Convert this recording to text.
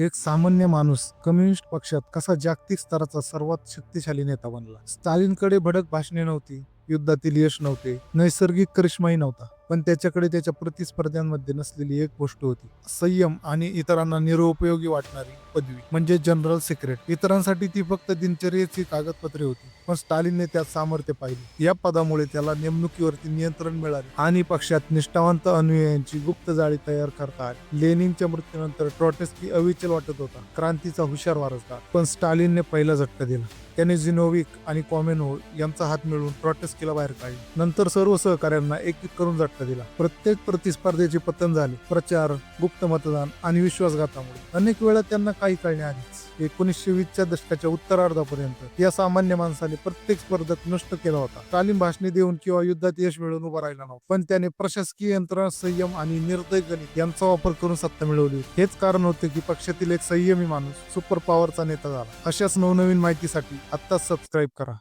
एक सामान्य माणूस कम्युनिस्ट पक्षात कसा जागतिक स्तराचा सर्वात शक्तिशाली नेता बनला? स्टालिनकडे भडक भाषणे नव्हती युद्धातील यश नव्हते नैसर्गिक करिश्माही नव्हता पण त्याच्याकडे त्याच्या प्रतिस्पर्ध्यांमध्ये नसलेली एक गोष्ट होती संयम आणि इतरांना निरुपयोगी वाटणारी पदवी म्हणजे जनरल सिक्रेट इतरांसाठी ती फक्त दिनचर्येची कागदपत्रे होती. पण स्टालिनने त्यात सामर्थ्य पाहिले. या पदामुळे त्याला नेमणुकीवरती नियंत्रण मिळाले आणि पक्षात निष्ठावंत अनुयायांची गुप्त जाळी तयार करता आली. लेनिनच्या मृत्यूनंतर ट्रॉटेस्की अविचल वाटत होता. क्रांतीचा हुशार वारसदार पण स्टालिनने पहिला झटका दिला. त्याने झिनोविक आणि कॉमेनो यांचा हात मिळवून ट्रॉटेस्कीला बाहेर काढले. नंतर सर्व सहकाऱ्यांना एक एक करून झटका दिला. प्रत्येक प्रतिस्पर्धेचे पतन झाले. प्रचार गुप्त मतदान आणि विश्वासघातामुळे. अनेक वेळा त्यांना काही कळणे आधीच. एकोणीसशे वीसच्या दशकाच्या उत्तरार्धापर्यंत या सामान्य माणसाने प्रत्येक स्पर्धक नष्ट केला होता. तालीम भाषणे देऊन किंवा युद्धात यश मिळवून उभा राहिला नव्हता. पण त्याने प्रशासकीय यंत्रणा संयम आणि निर्दय गणित यांचा वापर करून सत्ता मिळवली हेच कारण होते की पक्षातील एक संयमी माणूस सुपर पॉवरचा नेता झाला. अशाच नवनवीन माहितीसाठी आत्ताच सबस्क्राईब करा.